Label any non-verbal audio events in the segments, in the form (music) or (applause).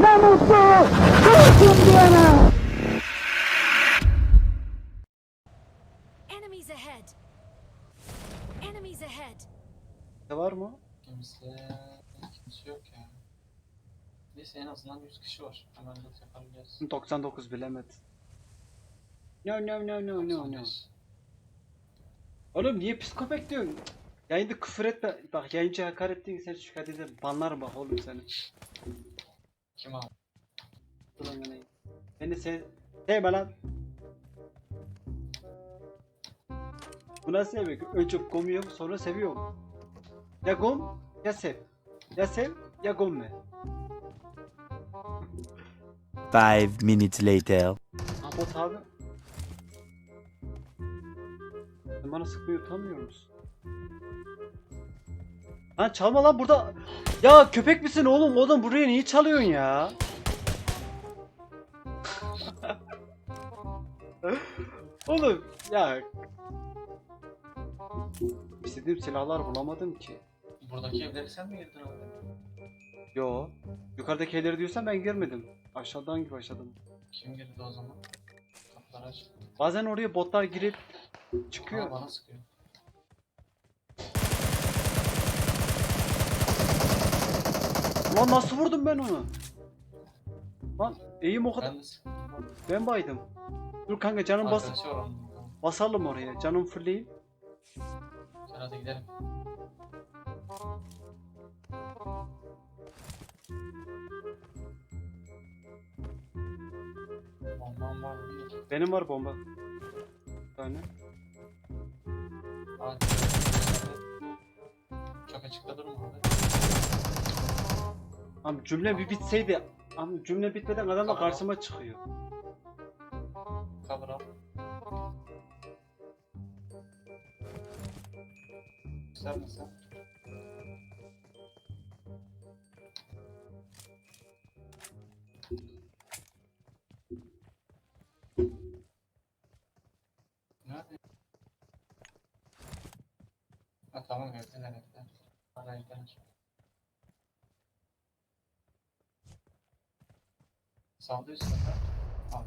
Ne mutlu Türk'üm diyene. Enemies ahead! Enemies ahead! Var mı? Kimse, kimse yok ya. Neyse en azından 100 kişi var. Hemen loot yapabiliriz. 99 bilemedi. No no no no no no. 95. Oğlum niye psikopat diyorsun? Yayında küfür etme. Bak yayıncı hakaret değil sen şikayet ederim. Banlarım bak oğlum seni. Kim abi? Ulan yani. Beni sev... Sevme lan. Bu nasıl sevmek? Önce gomuyorum sonra seviyorum. Ya gom ya sev. Ya sev ya gomme. Five minutes later. Abot abi. Sen bana sıkmayı utanmıyor musun? Lan çalma lan burada. Ya köpek misin oğlum? Oğlum buraya niye çalıyorsun ya? (laughs) oğlum ya. İstediğim silahlar bulamadım ki. Buradaki evleri sen mi girdin abi? Yo. Yukarıdaki evleri diyorsan ben girmedim. Aşağıdan gibi başladım. Kim girdi o zaman? Kapıları aç. Bazen oraya botlar girip çıkıyor. Aa, bana sıkıyor. Lan nasıl vurdum ben onu? Lan eğim o kadar. Ben baydım. Dur kanka canım bas basalım oraya. Canım fırlayayım. Sen hadi gidelim. Bombam var? Benim var bomba. Bir tane. Hadi. Çok açıkta durma abi. Ama cümle bir bitseydi. Ama cümle bitmeden adam da karşıma çıkıyor. Cover up. Misin? Sağda üstte. Al.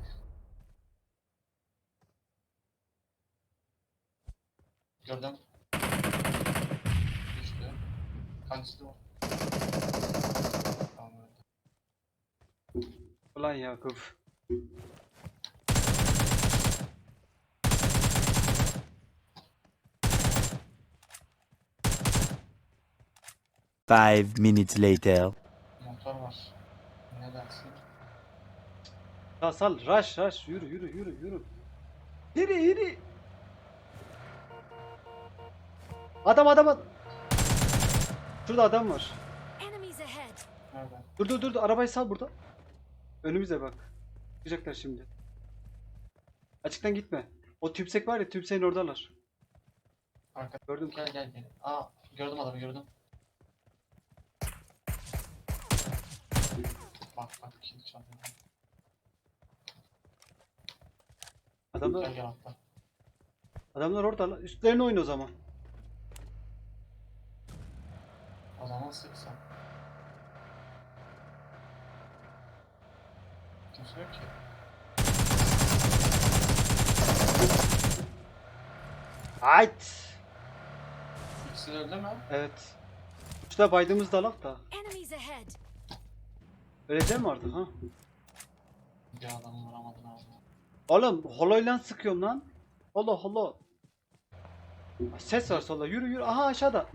Gördüm. Düştü. Kaçtı o. Tamam öldü. Ulan Yakup. Five minutes later. Motor var. Ne dersin? Ya sal rush rush yürü yürü yürü yürü. Yürü yürü. Adam adam adam. Şurada adam var. Enemies ahead! Nerede? Dur dur dur arabayı sal burada. Önümüze bak. Çıkacaklar şimdi. Açıktan gitme. O tümsek var ya tümseğin oradalar. Arka. Gördüm. Gel gel gel. Aa gördüm adamı gördüm. Bak bak kill çaldı. Adamlar, gel atla. adamlar orada. lan. Üstlerine oyun o zaman. O zaman sıksan. Kimse yok ki. Hayt. İkisi de öldü mü? Evet. Şurada baydığımız dalak da. Enemies ahead! Öleceğim mi artık ha? Bir adam vuramadın abi. Oğlum holoyla sıkıyorum lan. Holo holo. Ses var solda. Yürü yürü. Aha aşağıda.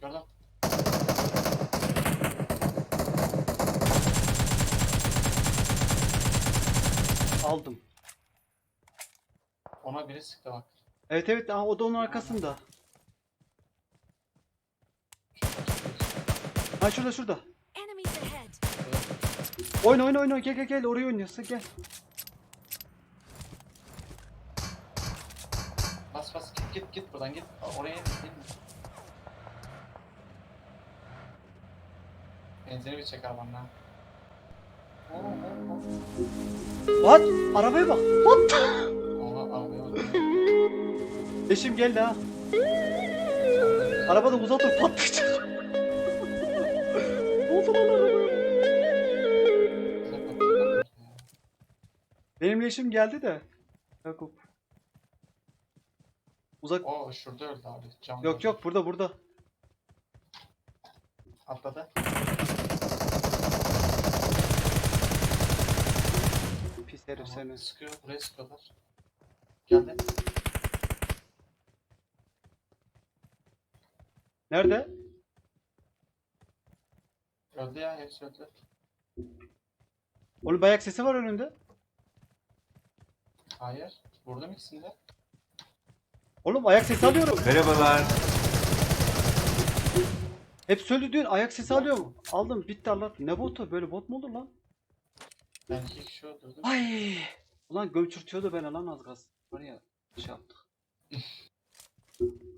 Gördüm. Aldım. Ona biri sıktı bak. Evet evet. Aha, o da onun arkasında. Ha şurada şurada. Oyna oyna oyna. Gel gel gel. Oraya oynuyorsun. Gel. Kafası git git git buradan git. Oraya git. Benzeri bir çek arabanla. What? Arabaya bak. What? Allah arabaya bak. Eşim geldi ha. Arabadan uzak dur patlayacak. (laughs) Benimle eşim geldi de. Yakup. Uzak. O şurada öldü abi. Cam Yok yok burada burada. Atladı. Pis herif Tamam, seni. Sıkıyor. Buraya sıkıyorlar. Geldi. Nerede? Öldü ya. Hepsi öldü. Oğlum bayak sesi var önünde. Hayır. Vurdum ikisini de. Oğlum ayak sesi alıyorum. Merhabalar. Hep söyledi diyorsun ayak sesi alıyorum. Aldım bitti Allah. Ne botu böyle bot mu olur lan? Ben iki kişi öldürdüm. Ay. Ulan gömçürtüyordu beni lan az gaz. Var ya şey yaptık.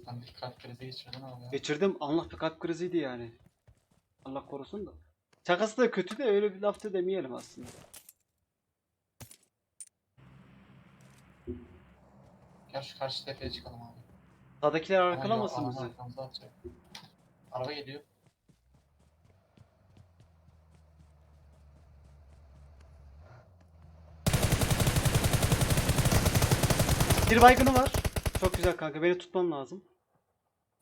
Ben bir kalp krizi geçirdim abi ya. Geçirdim Allah bir kalp kriziydi yani. Allah korusun da. Şakası da kötü de öyle bir laf da demeyelim aslında. Gel şu karşı tepeye çıkalım abi. Sağdakiler Ama arkalamasın bizi. arkamıza atacak. Araba geliyor. Bir baygını var. Çok güzel kanka beni tutman lazım.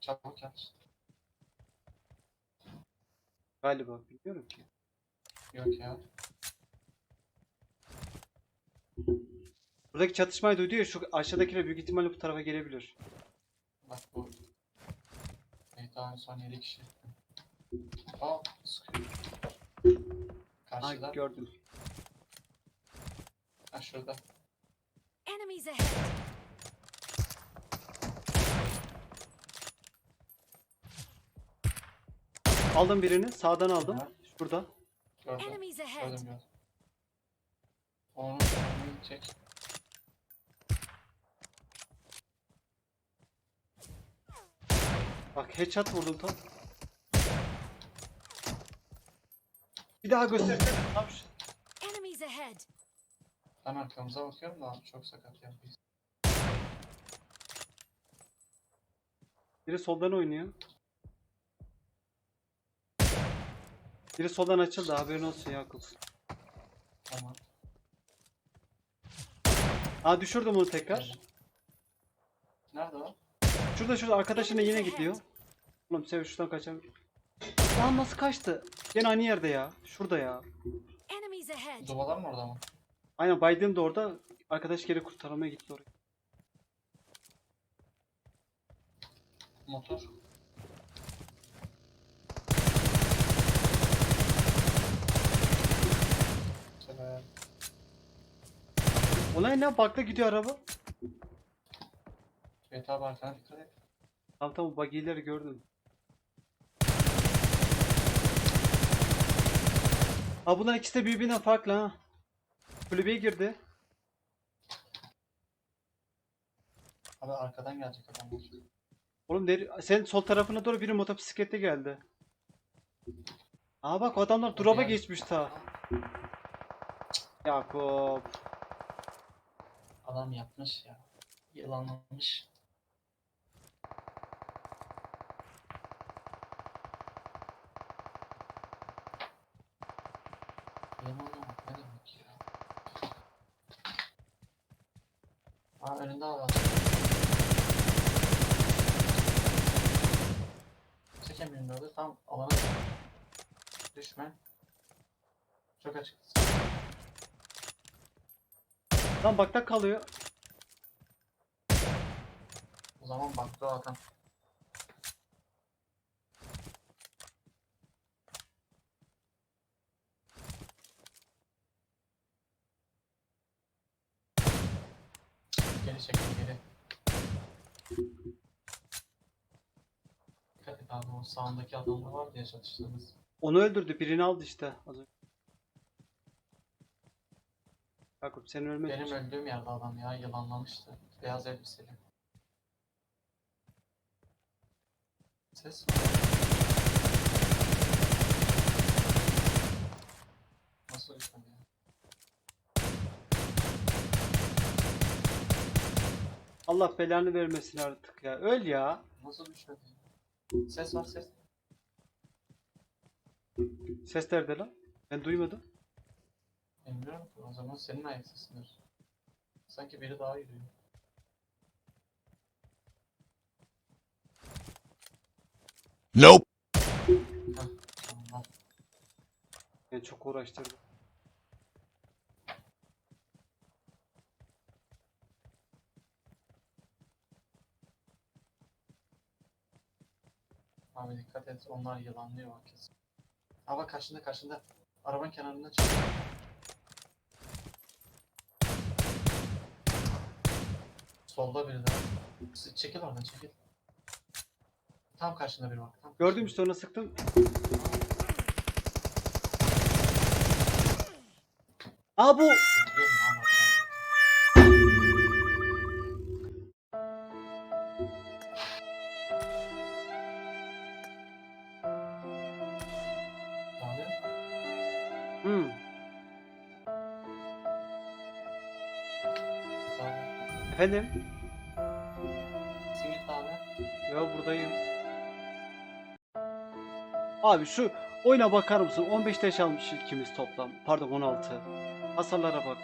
Çabuk gel. Galiba bilmiyorum ki. Yok ya. Buradaki çatışmayı duydu ya şu aşağıdakiler büyük ihtimalle bu tarafa gelebilir. Bak bu. Evet daha en son 7 kişi. Aa sıkıyor. Ha Karşıda. gördüm. Ha şurada. Enemies ahead. Aldım birini sağdan aldım. Hı. Şurada. Gördüm. Gördüm gördüm. Onu çek. Bak headshot vurdum tam. Bir daha göstersene. Tam şu- Enemies ahead. Ben arkamıza bakıyorum da çok sakat yapıyız. Biri soldan oynuyor. Biri soldan açıldı haberin olsun Yakup. Tamam. Aa düşürdüm onu tekrar. Nerede o? Şurada şurada arkadaşına yine gidiyor. Oğlum sev şuradan kaçalım. Lan nasıl kaçtı? Gene aynı yerde ya. Şurada ya. Dubalar mı orada mı? Aynen Biden de orada. Arkadaş geri kurtarmaya gitti oraya. Motor. Olay ne? Bakla gidiyor araba. Evet abi arkana dikkat et. Tamam tamam buggy'leri gördüm. Aa bunlar ikisi de birbirinden farklı ha. Kulübeye girdi. Abi arkadan gelecek adamlar. Oğlum nere- sen sol tarafına doğru biri motosiklette geldi. Aa bak adamlar drop'a geçmiş ta. Yakup. Adam yapmış ya. Yılanlamış. Yılanlamak ne demek ya? Aa önünde adam. Böyle tam alana. Düşme. Çok açık. Lan bakta kalıyor. O zaman baktı adam. Geri çekti geri. Abi o sağındaki adamla var diye çatıştığımız. Onu öldürdü. Birini aldı işte. Az önce. Yakup sen ölmedin. Benim öldüğüm yerde adam ya yılanlamıştı. Beyaz elbiseli. Ses. Nasıl düşmedi ya? Allah belanı vermesin artık ya. Öl ya. Nasıl düşmedi? Ses var ses. Ses nerede lan? Ben duymadım. Bilmiyorum ki o zaman senin ayak sesindir. Sanki biri daha yürüyor. Nope. Tamam. Yani çok uğraştırdı. Abi dikkat et onlar yılanlıyor bak kesin. Bak karşında karşında. Arabanın kenarında çık. Solda biri daha. Çekil oradan çekil. Tam karşında biri bak. Tam Gördüm işte ona sıktım. Aa bu Efendim? Sen git abi. Ya buradayım. Abi şu oyuna bakar mısın? 15 taş almış ikimiz toplam. Pardon 16. Hasarlara bak.